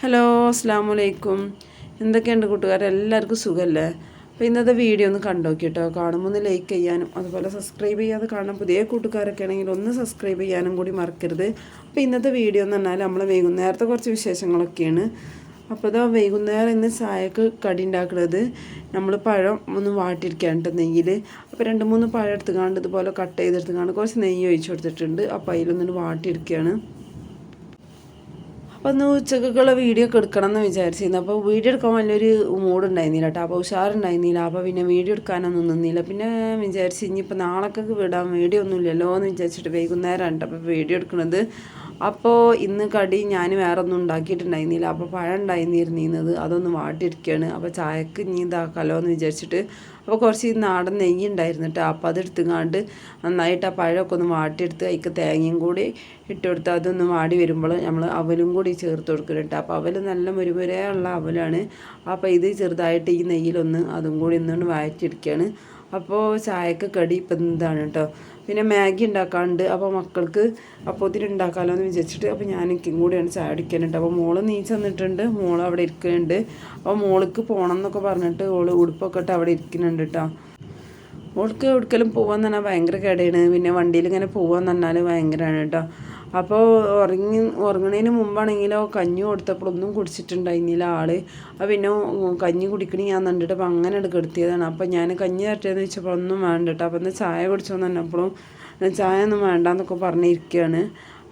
Hello അസ്സാം വലൈക്കും എന്തൊക്കെയുണ്ട് കൂട്ടുകാരെ? എല്ലാവർക്കും സുഖമല്ലേ അപ്പോൾ ഇന്നത്തെ വീഡിയോ ഒന്ന് കണ്ടോക്കി കേട്ടോ. കാണുമ്പോൾ ഒന്ന് ലൈക്ക് ചെയ്യാനും അതുപോലെ സബ്സ്ക്രൈബ് ചെയ്യാതെ കാണാൻ പുതിയ കൂട്ടുകാരൊക്കെ ആണെങ്കിൽ ഒന്ന് സബ്സ്ക്രൈബ് ചെയ്യാനും കൂടി മറക്കരുത്. അപ്പോൾ ഇന്നത്തെ വീഡിയോ എന്ന് പറഞ്ഞാൽ നമ്മൾ വൈകുന്നേരത്തെ കുറച്ച് വിശേഷങ്ങളൊക്കെയാണ്. അപ്പോൾ ഇതാ വൈകുന്നേരം ഇന്ന് ചായക്ക് കടി ഉണ്ടാക്കുന്നത് നമ്മൾ പഴം ഒന്ന് വാട്ടിയിരിക്കാണ്ട് അപ്പോൾ രണ്ട് മൂന്ന് പഴം എടുത്തുകാണ്ട് ഇതുപോലെ കട്ട് ചെയ്തെടുത്തുകാണ്ട് കുറച്ച് നെയ്യ് ഒഴിച്ചു കൊടുത്തിട്ടുണ്ട്. അപ്പോൾ അതിലൊന്നിട്ട് വാട്ടിയിരിക്കുകയാണ് അപ്പോൾ ഒന്ന് ഉച്ചക്കുള്ള വീഡിയോ ഒക്കെ എടുക്കണം എന്ന് വിചാരിച്ചിരുന്നു. അപ്പോൾ വീഡിയോ എടുക്കാൻ വലിയൊരു മൂഡ് ഉണ്ടായിരുന്നില്ല കേട്ടോ അപ്പോൾ ഉഷാറുണ്ടായിരുന്നില്ല. അപ്പോൾ പിന്നെ വീഡിയോ എടുക്കാനൊന്നും നിന്നില്ല. പിന്നെ വിചാരിച്ച് ഇനിയിപ്പോൾ നാളൊക്കെ വിടാം വീഡിയോ ഒന്നുമില്ലല്ലോ എന്ന് വിചാരിച്ചിട്ട് വൈകുന്നേരമാണ് അപ്പോൾ വീഡിയോ എടുക്കുന്നത് അപ്പോൾ ഇന്ന് കടി ഞാൻ വേറെ ഒന്നും ഉണ്ടാക്കിയിട്ടുണ്ടായിരുന്നില്ല. അപ്പോൾ പഴം ഉണ്ടായിരുന്നിരുന്നത് അതൊന്ന് വാട്ടിയിരിക്കുകയാണ് അപ്പോൾ ചായക്ക് ഇനി ഇതാക്കാലോ എന്ന് വിചാരിച്ചിട്ട് അപ്പോൾ കുറച്ച് നാടൻ നെയ്യ് ഉണ്ടായിരുന്നു കേട്ടോ അപ്പോൾ അതെടുത്തുങ്ങാണ്ട് നന്നായിട്ട് ആ പഴമൊക്കെ ഒന്ന് വാട്ടിയെടുത്ത് അതിക്ക് തേങ്ങയും കൂടി ഇട്ട് കൊടുത്ത് അതൊന്ന് വാടി വരുമ്പോൾ നമ്മൾ അവലും കൂടി ചേർത്ത് കൊടുക്കണം കേട്ടോ അപ്പോൾ അവൽ നല്ല മുരുമുരയുള്ള അവലാണ്. അപ്പോൾ ഇത് ചെറുതായിട്ട് ഈ നെയ്യിലൊന്ന് അതും കൂടി ഒന്നുകൊണ്ട് വാറ്റിയെടുക്കുകയാണ് അപ്പോൾ ചായക്ക് കടി ഇപ്പം എന്താണ് കേട്ടോ പിന്നെ മാഗി ഉണ്ടാക്കാണ്ട് അപ്പോൾ മക്കൾക്ക് അപ്പോത്തിന് ഉണ്ടാക്കാമല്ലോ എന്ന് വിചാരിച്ചിട്ട് അപ്പോൾ ഞാൻ എനിക്കും കൂടിയാണ് ചായ അടിക്കാനുണ്ട് അപ്പോൾ മോൾ നീച്ച് വന്നിട്ടുണ്ട്. മോൾ അവിടെ ഇരിക്കുന്നുണ്ട് അപ്പോൾ മോൾക്ക് പോകണം എന്നൊക്കെ പറഞ്ഞിട്ട് ഓൾ ഉടുപ്പൊക്കെ ഇട്ട് അവിടെ ഇരിക്കുന്നുണ്ട് കേട്ടോ മോൾക്ക് എവിടേക്കെങ്കിലും പോകാൻ തന്നെ ഭയങ്കര കേടയാണ് പിന്നെ വണ്ടിയിൽ ഇങ്ങനെ പോകാൻ പറഞ്ഞാൽ ഭയങ്കരമാണ് കേട്ടോ അപ്പോൾ ഉറങ്ങി ഉറങ്ങണതിന് മുമ്പാണെങ്കിലോ കഞ്ഞി കൊടുത്തപ്പോഴൊന്നും കുടിച്ചിട്ടുണ്ടായിരുന്നില്ല ആൾ. അപ്പോൾ പിന്നെ കഞ്ഞി കുടിക്കണി ഞാൻ കണ്ടിട്ട് അപ്പോൾ അങ്ങനെ എടുക്കെടുത്തിയതാണ് അപ്പോൾ ഞാൻ കഞ്ഞി തട്ടിയതെന്ന് വെച്ചപ്പോൾ ഒന്നും വേണ്ട കേട്ടോ അപ്പോൾ എന്നാൽ ചായ കുടിച്ചോന്ന് പറഞ്ഞപ്പോഴും ചായ ഒന്നും വേണ്ടെന്നൊക്കെ പറഞ്ഞിരിക്കുകയാണ്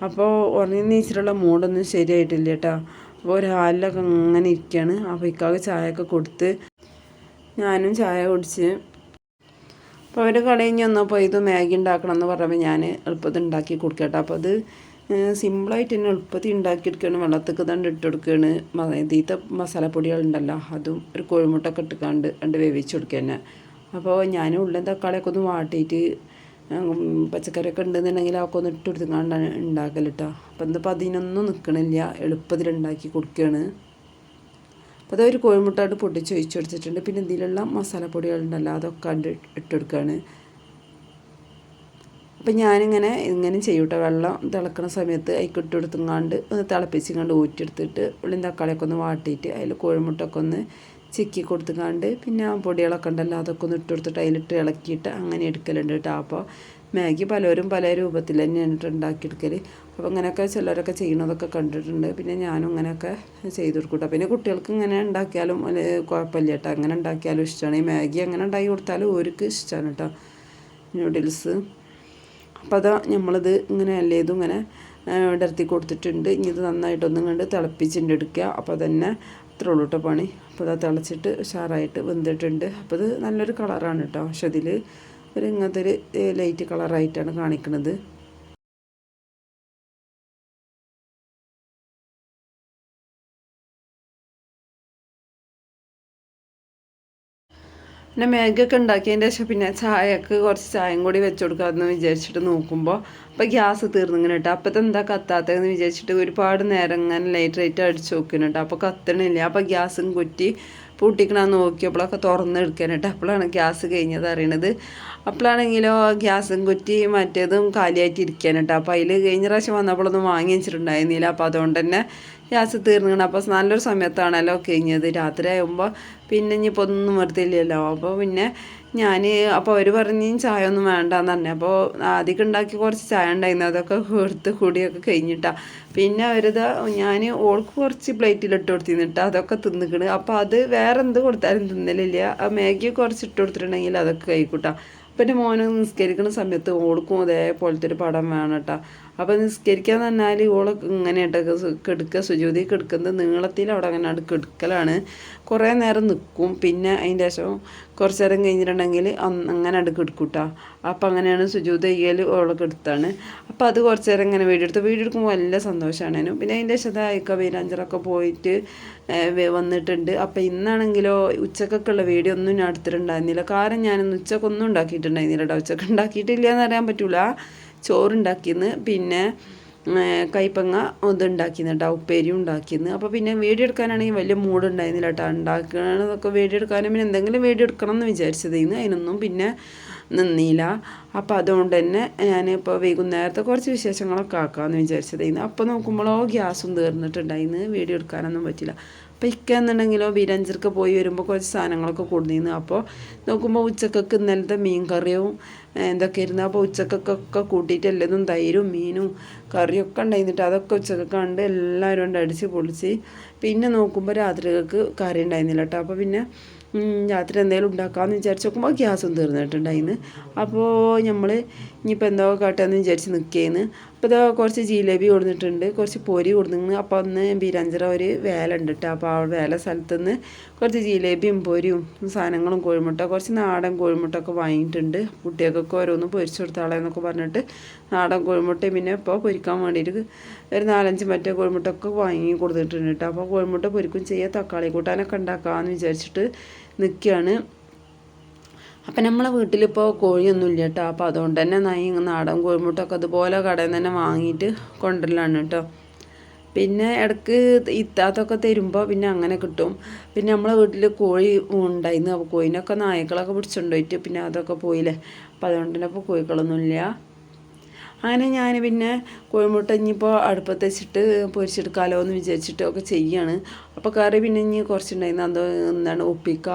അപ്പോൾ ഉറങ്ങി നീച്ചിട്ടുള്ള മൂഡൊന്നും ശരിയായിട്ടില്ല കേട്ടോ അപ്പോൾ ഒരു ഹാലിലൊക്കെ അങ്ങനെ ഇരിക്കുകയാണ് അപ്പോൾ ഇക്കാക്ക് ചായയൊക്കെ കൊടുത്ത് ഞാനും ചായ കുടിച്ച് അപ്പോൾ അവർ കടയിൽ വന്നപ്പോൾ ഇത് മാഗി ഉണ്ടാക്കണം എന്ന് പറഞ്ഞപ്പോൾ ഞാൻ എളുപ്പത്തിൽ ഉണ്ടാക്കി കൊടുക്കട്ടെ. അപ്പോൾ അത് സിമ്പിളായിട്ട് തന്നെ എളുപ്പത്തിൽ ഉണ്ടാക്കിയെടുക്കുകയാണ് വെള്ളത്തേക്ക് തന്നെ ഇട്ട് കൊടുക്കുകയാണ് ഇതിത്തെ മസാലപ്പൊടികളുണ്ടല്ലോ അതും ഒരു കോഴിമുട്ടൊക്കെ ഇട്ടുകാണ്ട് രണ്ട് വേവിച്ച് കൊടുക്കുക തന്നെ. അപ്പോൾ ഞാൻ ഉള്ളിൽ തക്കാളിയൊക്കെ ഒന്ന് വാട്ടിയിട്ട് പച്ചക്കറിയൊക്കെ ഉണ്ടെന്നുണ്ടെങ്കിൽ അതൊക്കെ ഒന്ന് ഇട്ട് കൊടുത്തുകൊണ്ടാണ് ഉണ്ടാക്കലിട്ടോ അപ്പോൾ ഇന്നിപ്പോൾ അതിനൊന്നും നിൽക്കണില്ല എളുപ്പത്തിൽ ഉണ്ടാക്കി കൊടുക്കുകയാണ് അപ്പോൾ അതൊരു കോഴിമുട്ടായിട്ട് പൊട്ടിച്ച് ഒഴിച്ച് കൊടുത്തിട്ടുണ്ട്. പിന്നെ ഇതിലുള്ള മസാലപ്പൊടികളുണ്ടല്ലോ അതൊക്കെ കണ്ട് ഇട്ടെടുക്കുകയാണ് അപ്പം ഞാനിങ്ങനെ ഇങ്ങനെ ചെയ്യൂട്ടോ വെള്ളം തിളക്കുന്ന സമയത്ത് അതിക്ക് ഇട്ട് കൊടുത്തുങ്ങാണ്ട് ഒന്ന് തിളപ്പിച്ചിങ്ങാണ്ട് ഊറ്റെടുത്തിട്ട് ഉള്ളിൻ തക്കാളിയൊക്കെ ഒന്ന് വാട്ടിയിട്ട് അതിൽ കോഴിമുട്ടൊക്കെ ഒന്ന് ചിക്കി കൊടുത്തുങ്ങാണ്ട് പിന്നെ ആ പൊടികളൊക്കെ ഉണ്ടല്ലോ അതൊക്കെ ഒന്ന് ഇട്ട് കൊടുത്തിട്ട് അതിലിട്ട് ഇളക്കിയിട്ട് അങ്ങനെ എടുക്കലുണ്ട് കേട്ടോ. അപ്പോൾ മാഗി പലരും പല രൂപത്തിൽ തന്നെയാണ് ഉണ്ടാക്കിയെടുക്കൽ അപ്പോൾ ഇങ്ങനെയൊക്കെ ചിലരൊക്കെ ചെയ്യണതൊക്കെ കണ്ടിട്ടുണ്ട്. പിന്നെ ഞാനും ഇങ്ങനെയൊക്കെ ചെയ്ത് കൊടുക്കൂട്ടോ പിന്നെ കുട്ടികൾക്ക് ഇങ്ങനെ ഉണ്ടാക്കിയാലും കുഴപ്പമില്ല കേട്ടോ. അങ്ങനെ ഉണ്ടാക്കിയാലും ഇഷ്ടമാണ്. ഈ മാഗി അങ്ങനെ ഉണ്ടാക്കി കൊടുത്താലും ഓർക്ക് ഇഷ്ടമാണ് കേട്ടോ. നൂഡിൽസ്. അപ്പോൾ അതാ നമ്മളിത് ഇങ്ങനെ അല്ലേതും ഇങ്ങനെ ഇടർത്തി കൊടുത്തിട്ടുണ്ട്. ഇനി ഇത് നന്നായിട്ടൊന്നും കണ്ട് തിളപ്പിച്ചിട്ട് എടുക്കുക. അപ്പോൾ തന്നെ ഇത്ര ഉള്ളൂ കേട്ടോ പണി. അപ്പോൾ അത് തിളച്ചിട്ട് ഉഷാറായിട്ട് വെന്തിട്ടുണ്ട്. അപ്പോൾ ഇത് നല്ലൊരു കളറാണ് കേട്ടോ. പക്ഷെ അതിൽ ഒരു ഇങ്ങനത്തെ ഒരു ലൈറ്റ് കളറായിട്ടാണ് കാണിക്കുന്നത് പിന്നെ മാഗിയൊക്കെ ഉണ്ടാക്കിയതിന്റെ ശേഷം പിന്നെ ചായക്ക് കുറച്ച് ചായയും കൂടി വെച്ച് കൊടുക്കാമെന്ന് വിചാരിച്ചിട്ട് നോക്കുമ്പോൾ അപ്പോൾ ഗ്യാസ് തീർന്നിങ്ങനെ കേട്ടോ. അപ്പോൾ എന്താ കത്താത്തതെന്ന് വിചാരിച്ചിട്ട് ഒരുപാട് നേരം ഇങ്ങനെ ലൈറ്റ് ലൈറ്റ് അടിച്ച് കേട്ടോ. അപ്പോൾ കത്തണില്ല. അപ്പോൾ ഗ്യാസും കുറ്റി പൂട്ടിക്കണമെന്ന് നോക്കിയപ്പോഴൊക്കെ തുറന്നെടുക്കാനായിട്ട് അപ്പോഴാണ് ഗ്യാസ് കഴിഞ്ഞത് അറിയണത്. അപ്പോഴാണെങ്കിലോ ഗ്യാസും കുറ്റി മറ്റേതും കാലിയായിട്ട് കേട്ടോ. അപ്പോൾ അതിൽ കഴിഞ്ഞ പ്രാവശ്യം വന്നപ്പോഴൊന്നും വാങ്ങി വെച്ചിട്ടുണ്ടായിരുന്നില്ല. അപ്പോൾ അതുകൊണ്ട് തന്നെ ഗ്യാസ് തീർന്നിക്കണം അപ്പോൾ നല്ലൊരു സമയത്താണല്ലോ കഴിഞ്ഞത്. രാത്രി ആകുമ്പോൾ പിന്നെ ഇനിയിപ്പോൾ ഒന്നും വെറുതെയില്ലല്ലോ. അപ്പോൾ പിന്നെ ഞാൻ അപ്പോൾ അവർ പറഞ്ഞ് ചായ ഒന്നും വേണ്ടെന്ന് പറഞ്ഞു. അപ്പോൾ ആദ്യം ഉണ്ടാക്കി കുറച്ച് ചായ ഉണ്ടായിരുന്നു. അതൊക്കെ കൊടുത്ത് കൂടിയൊക്കെ കഴിഞ്ഞിട്ടാണ് പിന്നെ അവരിത് ഞാൻ ഓൾക്ക് കുറച്ച് പ്ലേറ്റിലിട്ട് കൊടുത്തിരുന്നിട്ട് അതൊക്കെ തിന്നിക്കണ്. അപ്പോൾ അത് വേറെ എന്ത് കൊടുത്താലും തിന്നലില്ല. ആ മാഗി കുറച്ച് ഇട്ട് കൊടുത്തിട്ടുണ്ടെങ്കിൽ അതൊക്കെ കഴിക്കൂട്ടാ. അപ്പം എന്റെ മോന് നിസ്കരിക്കുന്ന സമയത്ത് ഓൾക്കും അതേപോലത്തെ ഒരു പടം വേണം കേട്ടോ അപ്പോൾ നിസ്കരിക്കാൻ തന്നാൽ ഓൾ ഇങ്ങനെ കെടുക്കുക സുജ്യോതി കെടുക്കുന്നത് നീളത്തിൽ അവിടെ അങ്ങനെ കെടുക്കലാണ്. കുറേ നേരം നിൽക്കും പിന്നെ അതിന്റെ ശേഷം കുറച്ച് നേരം കഴിഞ്ഞിട്ടുണ്ടെങ്കിൽ അങ്ങനെ അടുക്ക് എടുക്കൂട്ടാ അപ്പോൾ അങ്ങനെയാണ് സുജൂത് ചെയ്യൽ ഓളൊക്കെ എടുത്താണ്. അപ്പോൾ അത് കുറച്ച് നേരം ഇങ്ങനെ വീഡിയോ എടുത്ത്. വീഡിയോ എടുക്കുമ്പോൾ നല്ല സന്തോഷമാണ് പിന്നെ അതിന്റെ ശതായൊക്കെ വീരാഞ്ചറൊക്കെ പോയിട്ട് വന്നിട്ടുണ്ട്. അപ്പോൾ ഇന്നാണെങ്കിലോ ഉച്ചക്കൊക്കെ ഉള്ള വീഡിയോ ഒന്നും ഞാൻ എടുത്തിട്ടുണ്ടായിരുന്നില്ല. കാരണം ഞാനൊന്ന് ഉച്ചക്കൊന്നും ഉണ്ടാക്കിയിട്ടുണ്ടായിരുന്നില്ല കേട്ടോ ഉച്ചയ്ക്ക് ഉണ്ടാക്കിയിട്ടില്ല എന്ന് അറിയാൻ പറ്റൂല. ചോറുണ്ടാക്കിയെന്ന് പിന്നെ കൈപ്പങ്ങ ഇതുണ്ടാക്കിയെന്ന് കേട്ടോ ഉപ്പേരി ഉണ്ടാക്കിയെന്ന്. അപ്പോൾ പിന്നെ വീഡിയോ എടുക്കാനാണെങ്കിൽ വലിയ മൂടുണ്ടായിരുന്നില്ല കേട്ടോ ഉണ്ടാക്കണതൊക്കെ വീഡിയോ എടുക്കാനും പിന്നെ എന്തെങ്കിലും വീഡിയോ എടുക്കണം എന്ന് വിചാരിച്ചതായിരുന്നു അതിനൊന്നും പിന്നെ നിന്നില്ല. അപ്പോൾ അതുകൊണ്ട് തന്നെ ഞാനിപ്പോൾ വൈകുന്നേരത്തെ കുറച്ച് വിശേഷങ്ങളൊക്കെ ആക്കാമെന്ന് വിചാരിച്ചതായിരുന്നു അപ്പോൾ നോക്കുമ്പോഴോ ഗ്യാസും തീർന്നിട്ടുണ്ടായിരുന്നു വീഡിയോ എടുക്കാനൊന്നും പറ്റില്ല. അപ്പോൾ ഇക്ക എന്നുണ്ടെങ്കിലോ ബിരഞ്ചർക്ക് പോയി വരുമ്പോൾ കുറച്ച് സാധനങ്ങളൊക്കെ കൊടുന്നിരുന്നു അപ്പോൾ നോക്കുമ്പോൾ ഉച്ചക്കൊക്കെ ഇന്നലത്തെ മീൻ കറിയും എന്തൊക്കെ ഇരുന്നു അപ്പോൾ ഉച്ചക്കൊക്കെ കൂട്ടിയിട്ട് എല്ലാതും തൈരും മീനും കറിയൊക്കെ ഉണ്ടായിരുന്നിട്ട് അതൊക്കെ ഉച്ചക്കൊക്കെ കണ്ട് എല്ലാവരും കൊണ്ട് അടിച്ച് പൊളിച്ച് പിന്നെ നോക്കുമ്പോൾ രാത്രികൾക്ക് കറി ഉണ്ടായിരുന്നില്ല കേട്ടോ അപ്പോൾ പിന്നെ രാത്രി എന്തെങ്കിലും ഉണ്ടാക്കാമെന്ന് വിചാരിച്ച് നോക്കുമ്പോൾ ഗ്യാസും തീർന്നിട്ടുണ്ടായിന്ന്. അപ്പോൾ നമ്മൾ ഇനിയിപ്പോൾ എന്തോ കാട്ടാന്ന് വിചാരിച്ച് നിൽക്കുകയെന്ന് അപ്പോൾ ഇതാ കുറച്ച് ജിലേബി കൊടുത്തിട്ടുണ്ട് കുറച്ച് പൊരി കൊടുത്തിരുന്നു അപ്പോൾ ഒന്ന് ബീരാഞ്ചിറ ഒരു വേല ഉണ്ട് കേട്ടോ അപ്പോൾ ആ വേല സ്ഥലത്ത് നിന്ന് കുറച്ച് ജിലേബിയും പൊരിയും സാധനങ്ങളും കോഴിമുട്ട കുറച്ച് നാടൻ കോഴിമുട്ട ഒക്കെ വാങ്ങിയിട്ടുണ്ട്. കുട്ടികൾക്കൊക്കെ ഓരോന്ന് പൊരിച്ചു കൊടുത്താളെന്നൊക്കെ പറഞ്ഞിട്ട് നാടൻ കോഴിമുട്ടയും പിന്നെ ഇപ്പോൾ പൊരിക്കാൻ വേണ്ടിയിട്ട് ഒരു നാലഞ്ച് മറ്റേ കോഴിമുട്ട ഒക്കെ വാങ്ങി കൊടുത്തിട്ടുണ്ട് കേട്ടോ അപ്പോൾ കോഴിമുട്ട പൊരിക്കും ചെയ്യുക തക്കാളി കൂട്ടാനൊക്കെ ഉണ്ടാക്കാമെന്ന് വിചാരിച്ചിട്ട് നിൽക്കുകയാണ് അപ്പം നമ്മളെ വീട്ടിലിപ്പോൾ കോഴിയൊന്നും ഇല്ല കേട്ടോ അപ്പോൾ അതുകൊണ്ട് തന്നെ നൈ നാടൻ കോഴിമുട്ടൊക്കെ അതുപോലെ കടയിൽ നിന്ന് തന്നെ വാങ്ങിയിട്ട് കൊണ്ടുവരലാണ് കേട്ടോ. പിന്നെ ഇടയ്ക്ക് ഇത്താത്തൊക്കെ തരുമ്പോൾ പിന്നെ അങ്ങനെ കിട്ടും. പിന്നെ നമ്മളെ വീട്ടിൽ കോഴി ഉണ്ടായിരുന്നു. അപ്പോൾ കോഴിനൊക്കെ നായ്ക്കളൊക്കെ പിടിച്ചുകൊണ്ടുപോയിട്ട് പിന്നെ അതൊക്കെ പോയില്ലേ. അപ്പോൾ അതുകൊണ്ട് തന്നെ ഇപ്പോൾ കോഴികളൊന്നുമില്ല അങ്ങനെ ഞാൻ പിന്നെ കോഴിമുട്ട ഇനിയിപ്പോൾ അടുപ്പത്ത് വെച്ചിട്ട് പൊരിച്ചെടുക്കാമല്ലോ എന്ന് വിചാരിച്ചിട്ടൊക്കെ ചെയ്യാണ്. അപ്പോൾ കറി പിന്നെ ഇനി കുറച്ചുണ്ടായിരുന്നു. അത് എന്താണ് ഉപ്പിക്ക.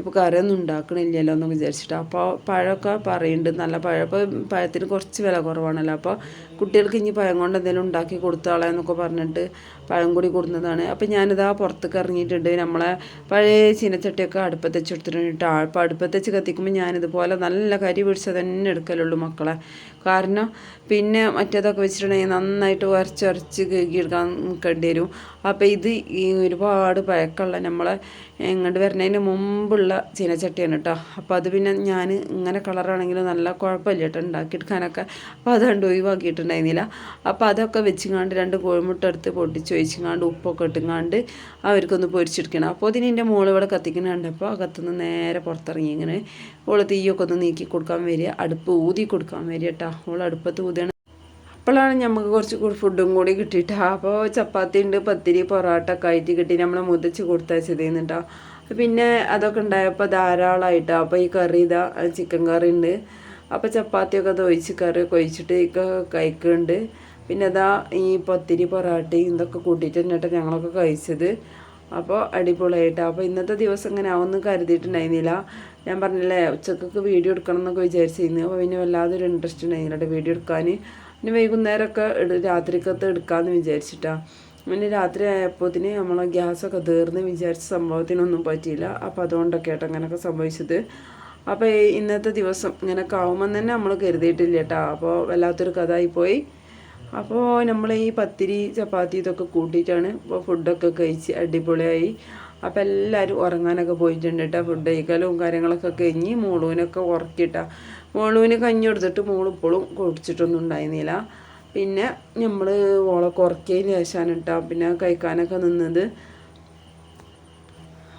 ഇപ്പോൾ കറിയൊന്നും ഉണ്ടാക്കണില്ലല്ലോ എന്ന് വിചാരിച്ചിട്ട്. അപ്പോൾ പഴമൊക്കെ പറയുന്നുണ്ട് നല്ല പഴം. ഇപ്പോൾ പഴത്തിന് കുറച്ച് വില കുറവാണല്ലോ. അപ്പോൾ കുട്ടികൾക്ക് ഇനി പഴം കൊണ്ട് എന്തെങ്കിലും ഉണ്ടാക്കി കൊടുത്താളെ എന്നൊക്കെ പറഞ്ഞിട്ട് പഴം കൂടി കൊടുക്കുന്നതാണ് അപ്പോൾ ഞാനിതാ പുറത്തേക്ക് ഇറങ്ങിയിട്ടുണ്ട്. നമ്മളെ പഴയ ചീനച്ചട്ടിയൊക്കെ അടുപ്പത്ത് വെച്ച് എടുത്തിട്ടുണ്ട് അപ്പോൾ അടുപ്പത്ത് വെച്ച് കത്തിക്കുമ്പോൾ ഞാനിതുപോലെ നല്ല കരി പിടിച്ചത് തന്നെ എടുക്കലുള്ളൂ മക്കളെ. കാരണം പിന്നെ മറ്റേതൊക്കെ വെച്ചിട്ടുണ്ടെങ്കിൽ നന്നായിട്ട് ഉരച്ച് ഉരച്ച് കഴുകിയെടുക്കാൻ നിൽക്കേണ്ടി വരും. അപ്പോൾ ഇത് ഈ ഒരുപാട് പഴക്കമുള്ള നമ്മളെ ഇങ്ങോട്ട് വരുന്നതിന് മുമ്പുള്ള ചീനച്ചട്ടിയാണ് കേട്ടോ അപ്പോൾ അത് പിന്നെ ഞാൻ ഇങ്ങനെ കളറാണെങ്കിലും നല്ല കുഴപ്പമില്ല കേട്ടോ ഉണ്ടാക്കിയെടുക്കാനൊക്കെ. അപ്പോൾ അതുകൊണ്ട് കണ്ട് ഒഴിവാക്കിയിട്ടുണ്ടായിരുന്നില്ല. അപ്പോൾ അതൊക്കെ വെച്ചിങ്ങാണ്ട് രണ്ട് കോഴിമുട്ട എടുത്ത് പൊട്ടിച്ച് ഒഴിച്ചിങ്ങാണ്ട് ഉപ്പൊക്കെ ഇട്ടുങ്ങാണ്ട് അവർക്കൊന്ന് പൊരിച്ചെടുക്കണം. അപ്പോൾ അതിന് എന്റെ മോൾ ഇവിടെ കത്തിക്കുന്ന അപ്പോൾ അകത്തുനിന്ന് നേരെ പുറത്തിറങ്ങി ഇങ്ങനെ ഓൾ തീയൊക്കെ ഒന്ന് നീക്കി കൊടുക്കാൻ വരിക. അടുപ്പ് ഊതി കൊടുക്കാൻ വരിക കേട്ടോ ഓൾ അടുപ്പത്ത് ഊതിയാണ് അപ്പോഴാണ് നമുക്ക് കുറച്ച് ഫുഡും കൂടി കിട്ടിയിട്ട്. അപ്പോൾ ചപ്പാത്തി ഉണ്ട് പത്തിരി പൊറോട്ട ഒക്കെ ആയിട്ട് കിട്ടി. നമ്മൾ മുതച്ച് കൊടുത്താൽ കേട്ടോ പിന്നെ അതൊക്കെ ഉണ്ടായപ്പോൾ ധാരാളമായിട്ട് അപ്പോൾ ഈ കറി ഇതാ ചിക്കൻ കറി ഉണ്ട്. അപ്പോൾ ചപ്പാത്തിയൊക്കെ അത് ഒഴിച്ച് കറിയൊക്കെ ഒഴിച്ചിട്ട് കഴിക്കുന്നുണ്ട് പിന്നെ അതാ ഈ പത്തിരി പൊറാട്ടയും ഇതൊക്കെ കൂട്ടിയിട്ട് തന്നെട്ടോ ഞങ്ങളൊക്കെ കഴിച്ചത്. അപ്പോൾ അടിപൊളിയായിട്ട്. അപ്പോൾ ഇന്നത്തെ ദിവസം ഇങ്ങനെ ആവുമെന്ന് കരുതിയിട്ടുണ്ടായിരുന്നില്ല. ഞാൻ പറഞ്ഞില്ലേ ഉച്ചക്കൊക്കെ വീഡിയോ എടുക്കണം എന്നൊക്കെ വിചാരിച്ചിരുന്നു. അപ്പോൾ പിന്നെ വല്ലാതൊരു ഇൻട്രസ്റ്റ് ഉണ്ടായിരുന്നില്ല വീഡിയോ എടുക്കാൻ. പിന്നെ വൈകുന്നേരമൊക്കെ രാത്രിക്കത്തെ എടുക്കാമെന്ന് വിചാരിച്ചിട്ടാണ് പിന്നെ രാത്രി ആയപ്പോത്തിന് നമ്മളെ ഗ്യാസൊക്കെ തീർന്ന് വിചാരിച്ച സംഭവത്തിനൊന്നും പറ്റിയില്ല. അപ്പോൾ അതുകൊണ്ടൊക്കെ ആയിട്ട് അങ്ങനെയൊക്കെ സംഭവിച്ചത് അപ്പോൾ ഇന്നത്തെ ദിവസം ഇങ്ങനെയൊക്കെ ആവുമ്പം തന്നെ നമ്മൾ കരുതിയിട്ടില്ല കേട്ടോ അപ്പോൾ വല്ലാത്തൊരു കഥ ആയിപ്പോയി അപ്പോൾ നമ്മൾ ഈ പത്തിരി ചപ്പാത്തി ഇതൊക്കെ കൂട്ടിയിട്ടാണ് ഇപ്പോൾ ഫുഡൊക്കെ കഴിച്ച് അടിപൊളിയായി. അപ്പോൾ എല്ലാവരും ഉറങ്ങാനൊക്കെ പോയിട്ടുണ്ട് കേട്ടോ ഫുഡ് കഴിക്കലും കാര്യങ്ങളൊക്കെ കഴിഞ്ഞ് മോളൂനൊക്കെ ഉറക്കിയിട്ടാ. മോളൂന് കഞ്ഞി കൊടുത്തിട്ട് മോൾ ഇപ്പോഴും കുടിച്ചിട്ടൊന്നും ഉണ്ടായിരുന്നില്ല. പിന്നെ നമ്മൾ ഓളെ ഉറക്കിയതിന് ശേഷമാണ് കേട്ടോ പിന്നെ കഴിക്കാനൊക്കെ നിന്നത്.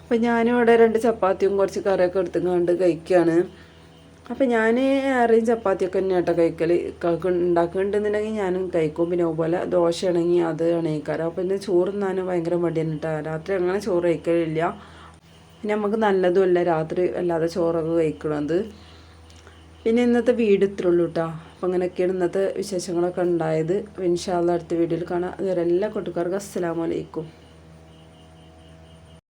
അപ്പം ഞാനിവിടെ രണ്ട് ചപ്പാത്തിയും കുറച്ച് കറിയൊക്കെ എടുത്തുകൊണ്ട് കഴിക്കുകയാണ് അപ്പം ഞാൻ ആരെയും ചപ്പാത്തിയൊക്കെ തന്നെ കേട്ടോ കഴിക്കൽ ഉണ്ടാക്കുന്നുണ്ടെന്നുണ്ടെങ്കിൽ ഞാനും കഴിക്കും. പിന്നെ അതുപോലെ ഇണങ്ങി അത് ഇണയിക്കാറ് അപ്പം പിന്നെ ചോറ് തിന്നാനും ഭയങ്കര മടിയാണ് കേട്ടോ രാത്രി അങ്ങനെ ചോറ് കഴിക്കലില്ല. പിന്നെ നമുക്ക് നല്ലതുമല്ല രാത്രി അല്ലാതെ ചോറൊക്കെ കഴിക്കണത്. പിന്നെ ഇന്നത്തെ വീട് ഇത്രയുള്ളൂ കേട്ടോ അപ്പം അങ്ങനെയൊക്കെയാണ് ഇന്നത്തെ വിശേഷങ്ങളൊക്കെ ഉണ്ടായത്. ഇൻഷാല്ല അടുത്ത വീഡിയോയിൽ കാണാം. അതുവരെ എല്ലാ കൂട്ടുകാർക്കും അസ്സലാമലൈക്കും